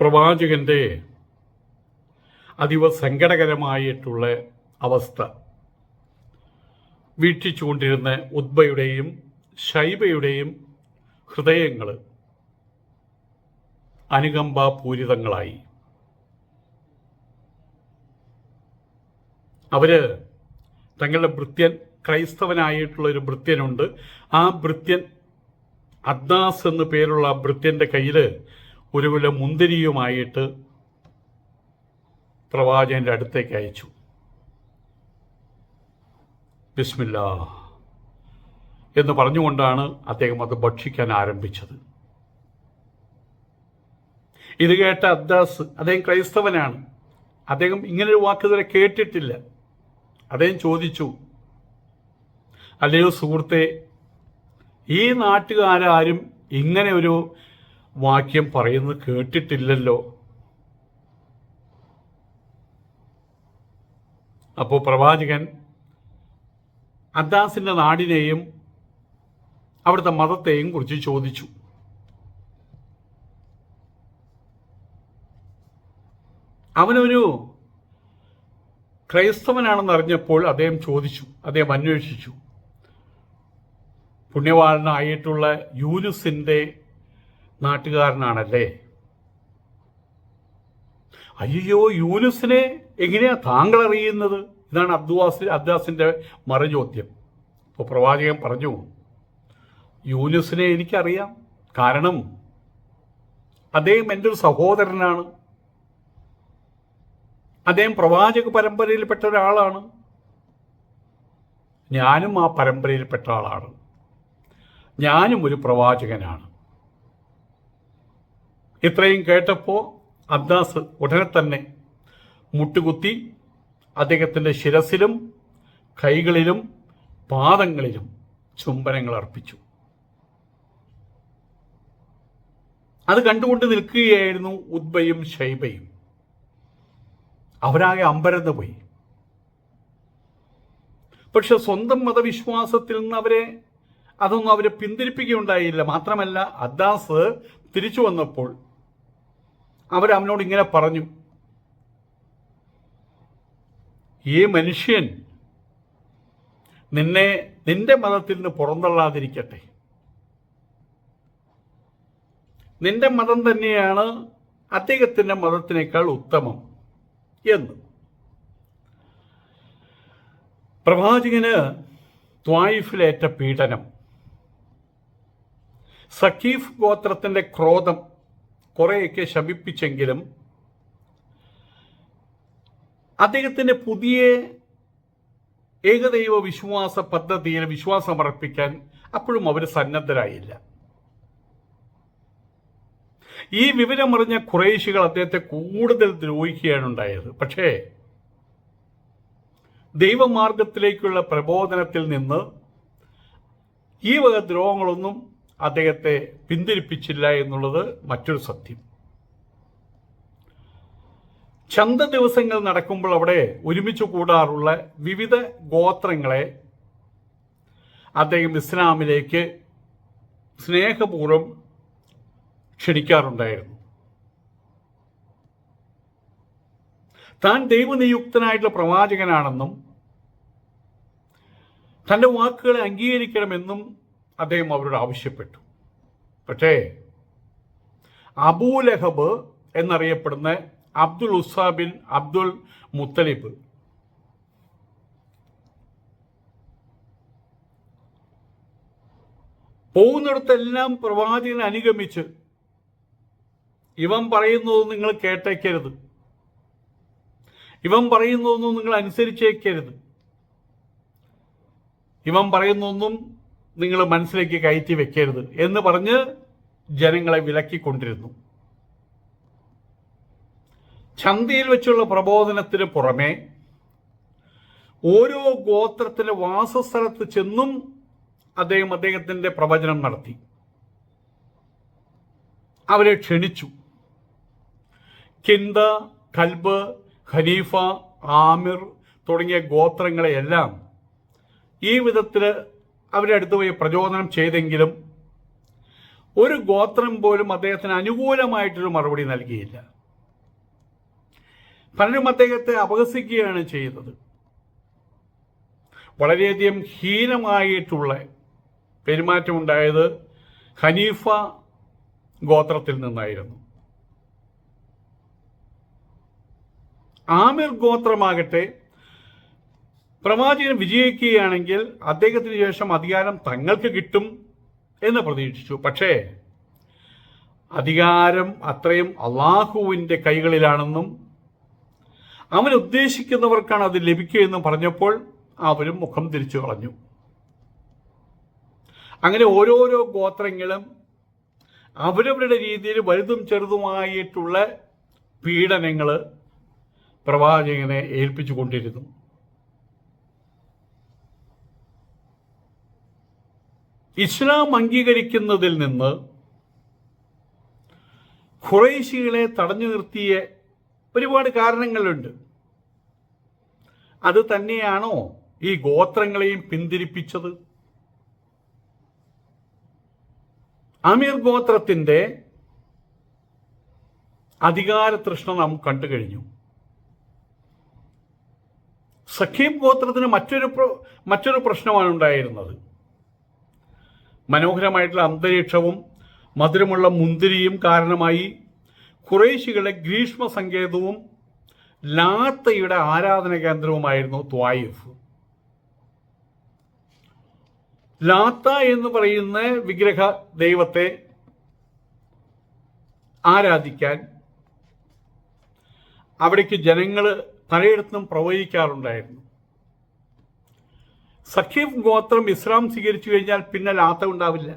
പ്രവാചകന്റെ അതീവ സങ്കടകരമായിട്ടുള്ള അവസ്ഥ. വീക്ഷിച്ചുകൊണ്ടിരുന്ന ഉദ്ബയുടെയും ശൈബയുടെയും ഹൃദയങ്ങൾ അനുകമ്പാപൂരിതങ്ങളായി. അവർ തങ്ങളുടെ ഭൃത്യൻ ക്രൈസ്തവനായിട്ടുള്ള ഒരു ഭൃത്യനുണ്ട്. ആ ഭൃത്യൻ അദ്നാസ് എന്നു പേരുള്ള ഭൃത്യന്റെ കയ്യിൽ ഒരു കുല മുന്തിരിയുമായിട്ട് പ്രവാചകന്റെ അടുത്തേക്ക് അയച്ചു. ബിസ്മില്ല. എന്ന് പറഞ്ഞുകൊണ്ടാണ് അദ്ദേഹം അത് ഭക്ഷിക്കാൻ ആരംഭിച്ചത്. ഇത് കേട്ട അദ്ദാസ് അദ്ദേഹം ക്രൈസ്തവനാണ്. അദ്ദേഹം ഇങ്ങനൊരു വാക്ക് ഇതുവരെ കേട്ടിട്ടില്ല. അദ്ദേഹം ചോദിച്ചു അല്ലയോ സുഹൃത്തെ ഈ നാട്ടുകാരും ഇങ്ങനെ ഒരു വാക്യം പറയുന്നത് കേട്ടിട്ടില്ലല്ലോ. അപ്പോൾ പ്രവാചകൻ അദ്ദാസിന്റെ നാടിനെയും അവിടുത്തെ മതത്തെയും കുറിച്ച് ചോദിച്ചു. അവനൊരു ക്രൈസ്തവനാണെന്ന് അറിഞ്ഞപ്പോൾ അദ്ദേഹം ചോദിച്ചു അദ്ദേഹം അന്വേഷിച്ചു. പുണ്യവാളനായിട്ടുള്ള യൂനുസിന്റെ നാട്ടുകാരനാണല്ലേ? അയ്യോ യൂനുസിനെ എങ്ങനെയാ താങ്കൾ അറിയുന്നത് ഇതാണ് അബ്ദുവാസ് അബ്ദാസിന്റെ മറുചോദ്യം. അപ്പോൾ പ്രവാചകൻ പറഞ്ഞു യൂനുസിനെ എനിക്കറിയാം. കാരണം അദ്ദേഹം എന്റെ ഒരു സഹോദരനാണ്. അദ്ദേഹം പ്രവാചക പരമ്പരയിൽപ്പെട്ട ഒരാളാണ്. ഞാനും ആ പരമ്പരയിൽപ്പെട്ട ആളാണ്. ഞാനും ഒരു പ്രവാചകനാണ്. ഇത്രയും കേട്ടപ്പോൾ അബ്ദാസ് ഉടനെ തന്നെ മുട്ടുകുത്തി അദ്ദേഹത്തിന്റെ ശിരസിലും കൈകളിലും പാദങ്ങളിലും ചുംബനങ്ങൾ അർപ്പിച്ചു. അത് കണ്ടുകൊണ്ട് നിൽക്കുകയായിരുന്നു ഉദ്ബയും ഷൈബയും അവരാകെ അമ്പരന്ന് പോയി. പക്ഷെ സ്വന്തം മതവിശ്വാസത്തിൽ നിന്ന് അവരെ അതൊന്നും അവരെ പിന്തിരിപ്പിക്കുകയുണ്ടായില്ല. മാത്രമല്ല അദ്ദാസ് തിരിച്ചു വന്നപ്പോൾ അവരവനോട് ഇങ്ങനെ പറഞ്ഞു. ഈ മനുഷ്യൻ നിന്നെ നിന്റെ മതത്തിൽ നിന്ന് പുറന്തള്ളാതിരിക്കട്ടെ. നിന്റെ മതം തന്നെയാണ് അദ്ദേഹത്തിന്റെ മതത്തിനേക്കാൾ ഉത്തമം എന്ന്. പ്രവാചകന് ത്വായിഫിലേറ്റ പീഡനം സഖീഫ് ഗോത്രത്തിന്റെ ക്രോധം കുറേയൊക്കെ ശമിപ്പിച്ചെങ്കിലും അദ്ദേഹത്തിന്റെ പുതിയ ഏകദൈവ വിശ്വാസ പദ്ധതിയിൽ വിശ്വാസമർപ്പിക്കാൻ അപ്പോഴും അവർ സന്നദ്ധരായില്ല. ഈ വിവരമറിഞ്ഞ കുറേശികൾ അദ്ദേഹത്തെ കൂടുതൽ ദ്രോഹിക്കുകയാണ് ഉണ്ടായത്. പക്ഷേ ദൈവമാർഗത്തിലേക്കുള്ള പ്രബോധനത്തിൽ നിന്ന് ഈ വക ദ്രോഹങ്ങളൊന്നും അദ്ദേഹത്തെ പിന്തിരിപ്പിച്ചില്ല എന്നുള്ളത് മറ്റൊരു സത്യം. ചന്ത ദിവസങ്ങൾ നടക്കുമ്പോൾ അവിടെ ഒരുമിച്ച് കൂടാറുള്ള വിവിധ ഗോത്രങ്ങളെ അദ്ദേഹം ഇസ്ലാമിലേക്ക് സ്നേഹപൂർവം ക്ഷണിക്കാറുണ്ടായിരുന്നു. താൻ ദൈവനിയുക്തനായിട്ടുള്ള പ്രവാചകനാണെന്നും തന്റെ വാക്കുകളെ അംഗീകരിക്കണമെന്നും അദ്ദേഹം അവരോട് ആവശ്യപ്പെട്ടു. പക്ഷേ അബൂലഹബ് എന്നറിയപ്പെടുന്ന Abdul Uzza bin Abdul Muttalib പോകുന്നിടത്തെല്ലാം പ്രവാചകനെ അനുഗമിച്ച് ഇവൻ പറയുന്നതൊന്നും നിങ്ങൾ കേട്ടേക്കരുത്. ഇവൻ പറയുന്നതൊന്നും നിങ്ങൾ അനുസരിച്ചേക്കരുത്. ഇവൻ പറയുന്നൊന്നും നിങ്ങൾ മനസ്സിലേക്ക് കയറ്റി വെക്കരുത് എന്ന് പറഞ്ഞ് ജനങ്ങളെ വിലക്കിക്കൊണ്ടിരുന്നു. ചന്തയിൽ വെച്ചുള്ള പ്രബോധനത്തിന് പുറമെ ഓരോ ഗോത്രത്തിലെ വാസസ്ഥലത്ത് ചെന്നും അദ്ദേഹം അദ്ദേഹത്തിന്റെ പ്രവചനം നടത്തി. അവരെ ക്ഷണിച്ചു. കിന്ദ കൽബ് ഖലീഫ ആമിർ തുടങ്ങിയ ഗോത്രങ്ങളെയെല്ലാം ഈ വിധത്തിൽ അവരെ അടുത്ത് പോയി പ്രചോദനം ചെയ്തെങ്കിലും ഒരു ഗോത്രം പോലും അദ്ദേഹത്തിന് അനുകൂലമായിട്ടൊരു മറുപടി നൽകിയില്ല. പലരും അദ്ദേഹത്തെ അപഹസിക്കുകയാണ് ചെയ്തത്. വളരെയധികം ഹീനമായിട്ടുള്ള പെരുമാറ്റമുണ്ടായത് ഹനീഫ ഗോത്രത്തിൽ നിന്നായിരുന്നു. ആമിർ ഗോത്രമാകട്ടെ പ്രവാചകൻ വിജയിക്കുകയാണെങ്കിൽ അദ്ദേഹത്തിന് ശേഷം അധികാരം തങ്ങൾക്ക് കിട്ടും എന്ന് പ്രതീക്ഷിച്ചു. പക്ഷേ അധികാരം അത്രയും അള്ളാഹുവിന്റെ കൈകളിലാണെന്നും അവൻ ഉദ്ദേശിക്കുന്നവർക്കാണ് അത് ലഭിക്കുകയെന്നും പറഞ്ഞപ്പോൾ അവരും മുഖം തിരിച്ചു കളഞ്ഞു. അങ്ങനെ ഓരോരോ ഗോത്രങ്ങളും അവരവരുടെ രീതിയിൽ വലുതും ചെറുതുമായിട്ടുള്ള പീഡനങ്ങൾ പ്രവാചകനെ ഏൽപ്പിച്ചു കൊണ്ടിരുന്നു ഇസ്ലാം അംഗീകരിക്കുന്നതിൽ നിന്ന് ഖുറൈശികളെ തടഞ്ഞു നിർത്തിയ ഒരുപാട് കാരണങ്ങളുണ്ട്. അത് തന്നെയാണോ ഈ ഗോത്രങ്ങളെയും പിന്തിരിപ്പിച്ചത്? അമീർ ഗോത്രത്തിന്റെ അധികാര തൃഷ്ണ നാം കണ്ടു കഴിഞ്ഞു. സഖീം ഗോത്രത്തിന് മറ്റൊരു മറ്റൊരു പ്രശ്നമാണ് ഉണ്ടായിരുന്നത്. മനോഹരമായിട്ടുള്ള അന്തരീക്ഷവും മധുരമുള്ള മുന്തിരിയും കാരണമായി കുറേശികളുടെ ഗ്രീഷ്മ സങ്കേതവും ലാത്തയുടെ ആരാധന കേന്ദ്രവുമായിരുന്നു ത്വായിഫ്. ലാത്ത എന്ന് പറയുന്ന വിഗ്രഹ ദൈവത്തെ ആരാധിക്കാൻ അവിടേക്ക് ജനങ്ങൾ പലയിടത്തും പ്രവഹിക്കാറുണ്ടായിരുന്നു. സഖീഫ് ഗോത്രം ഇസ്ലാം സ്വീകരിച്ചു കഴിഞ്ഞാൽ പിന്നെ ലാത്ത ഉണ്ടാവില്ല.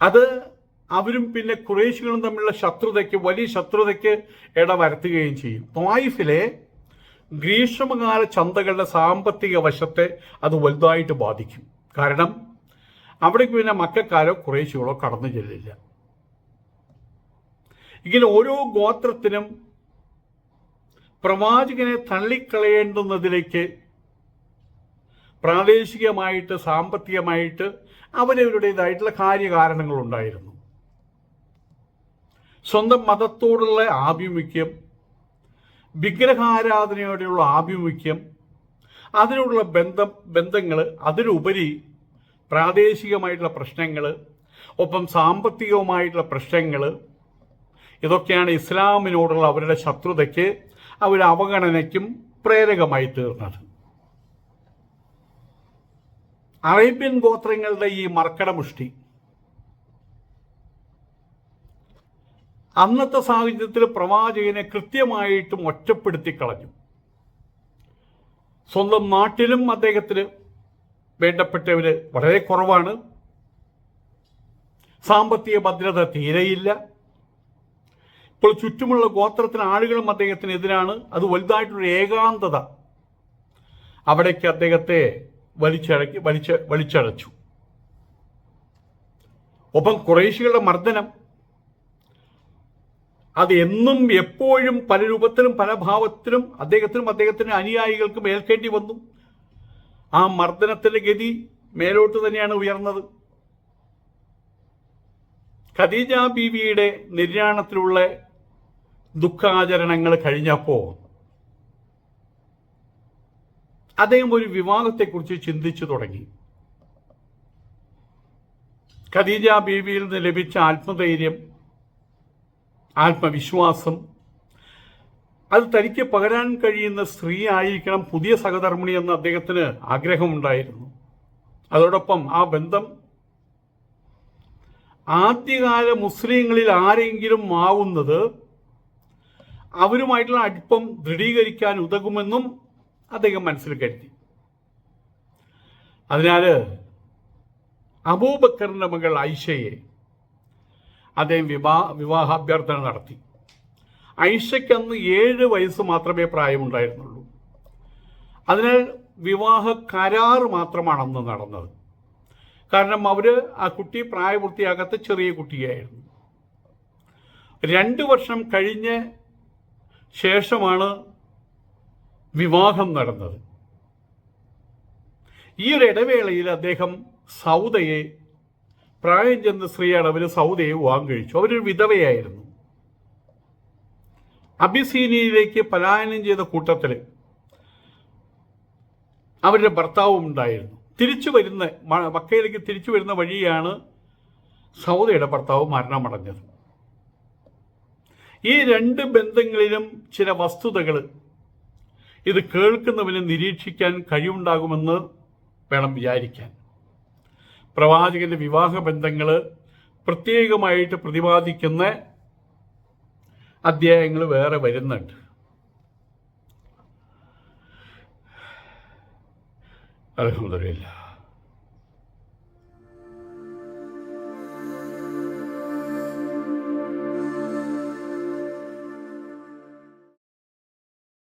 അത് അവരും പിന്നെ കുറേശികളും തമ്മിലുള്ള ശത്രുതയ്ക്ക് വലിയ ശത്രുതയ്ക്ക് ഇടവരുത്തുകയും ചെയ്യും. ത്വായിഫിലെ ഗ്രീഷ്മകാല ചന്തകളുടെ സാമ്പത്തിക വശത്തെ അത് വലുതായിട്ട് ബാധിക്കും. കാരണം അവിടേക്ക് പിന്നെ മക്കാരോ കുറേശികളോ കടന്നു ചെല്ലില്ല. ഇങ്ങനെ ഓരോ ഗോത്രത്തിനും പ്രവാചകനെ തള്ളിക്കളയേണ്ടുന്നതിലേക്ക് പ്രാദേശികമായിട്ട് സാമ്പത്തികമായിട്ട് അവരവരുടേതായിട്ടുള്ള കാര്യകാരണങ്ങളുണ്ടായിരുന്നു. സ്വന്തം മതത്തോടുള്ള ആഭിമുഖ്യം വിഗ്രഹാരാധനയോടെയുള്ള ആഭിമുഖ്യം അതിനോടുള്ള ബന്ധം ബന്ധങ്ങൾ അതിലുപരി പ്രാദേശികമായിട്ടുള്ള പ്രശ്നങ്ങൾ ഒപ്പം സാമ്പത്തികവുമായിട്ടുള്ള പ്രശ്നങ്ങൾ ഇതൊക്കെയാണ് ഇസ്ലാമിനോടുള്ള അവരുടെ ശത്രുതയ്ക്ക് അവരുടെ അവഗണനയ്ക്കും പ്രേരകമായി തീർന്നത്. അറേബ്യൻ ഗോത്രങ്ങളുടെ ഈ മർക്കടമുഷ്ടി അന്നത്തെ സാഹചര്യത്തിൽ പ്രവാചകനെ കൃത്യമായിട്ടും ഒറ്റപ്പെടുത്തി കളഞ്ഞു സ്വന്തം നാട്ടിലും അദ്ദേഹത്തിന് വേണ്ടപ്പെട്ടവര് വളരെ കുറവാണ്. സാമ്പത്തിക ഭദ്രത തീരെയില്ല. ഇപ്പോൾ ചുറ്റുമുള്ള ഗോത്രത്തിന് ആളുകളും അദ്ദേഹത്തിന് എതിരാണ് അത് വലുതായിട്ടൊരു ഏകാന്തത. അവിടേക്ക് അദ്ദേഹത്തെ വലിച്ചടക്കി വലിച്ച വലിച്ചടച്ചു ഒപ്പം കുറേശികളുടെ മർദ്ദനം. അത് എന്നും എപ്പോഴും പല രൂപത്തിലും പല ഭാവത്തിലും അദ്ദേഹത്തിനും അദ്ദേഹത്തിന്റെ അനുയായികൾക്കും ഏൽക്കേണ്ടി വന്നു. ആ മർദ്ദനത്തിന്റെ ഗതി മേലോട്ട് തന്നെയാണ് ഉയർന്നത്. ഖദീജ ബീവിയുടെ നിര്യാണത്തിലുള്ള ദുഃഖാചരണങ്ങൾ കഴിഞ്ഞപ്പോൾ അദ്ദേഹം ഒരു വിവാഹത്തെക്കുറിച്ച് ചിന്തിച്ചു തുടങ്ങി. ഖദീജ ബീവിയിൽ നിന്ന് ലഭിച്ച ആത്മധൈര്യം ആത്മവിശ്വാസം അത് തനിക്ക് പകരാൻ കഴിയുന്ന സ്ത്രീ ആയിരിക്കണം പുതിയ സഹധർമ്മിണി എന്ന് അദ്ദേഹത്തിന് ആഗ്രഹമുണ്ടായിരുന്നു. അതോടൊപ്പം ആ ബന്ധം ആദ്യകാല മുസ്ലിങ്ങളിൽ ആരെങ്കിലും ആവുന്നത് അവരുമായിട്ടുള്ള അടുപ്പം ദൃഢീകരിക്കാൻ ഉതകുമെന്നും അദ്ദേഹം മനസ്സിൽ കരുതി. അതിനാൽ അബൂബക്കറിന്റെ മകൾ ഐഷയെ അദ്ദേഹം വിവാഹ വിവാഹാഭ്യർത്ഥന നടത്തി. ഐഷയ്ക്ക് അന്ന് ഏഴ് വയസ്സ് മാത്രമേ പ്രായമുണ്ടായിരുന്നുള്ളൂ. അതിനാൽ വിവാഹ കരാർ മാത്രമാണ് അന്ന് നടന്നത്. കാരണം അവർ ആ കുട്ടി പ്രായപൂർത്തിയാകാത്ത ചെറിയ കുട്ടിയായിരുന്നു. രണ്ട് വർഷം കഴിഞ്ഞ് ശേഷമാണ് വിവാഹം നടന്നത്. ഈ ഒരു ഇടവേളയിൽ അദ്ദേഹം സൗദയെ പ്രായം ചെന്ന സ്ത്രീയാണ് അവർ സൗദയെ വിവാഹം കഴിച്ചു. അവരൊരു വിധവയായിരുന്നു. അബിസീനിയയിലേക്ക് പലായനം ചെയ്ത കൂട്ടത്തിൽ അവരുടെ ഭർത്താവും ഉണ്ടായിരുന്നു. തിരിച്ചു വരുന്ന മക്കയിലേക്ക് തിരിച്ചു വരുന്ന വഴിയാണ് സൗദയുടെ ഭർത്താവ് മരണമടഞ്ഞത്. ഈ രണ്ട് ബന്ധങ്ങളിലും ചില വസ്തുതകൾ ഇത് കേൾക്കുന്നവന് നിരീക്ഷിക്കാൻ കഴിവുണ്ടാകുമെന്ന് വേണം വിചാരിക്കാൻ. പ്രവാചകന്റെ വിവാഹ ബന്ധങ്ങൾ പ്രത്യേകമായിട്ട് പ്രതിപാദിക്കുന്ന അധ്യായങ്ങൾ വേറെ വരുന്നുണ്ട്. അലഹമില്ല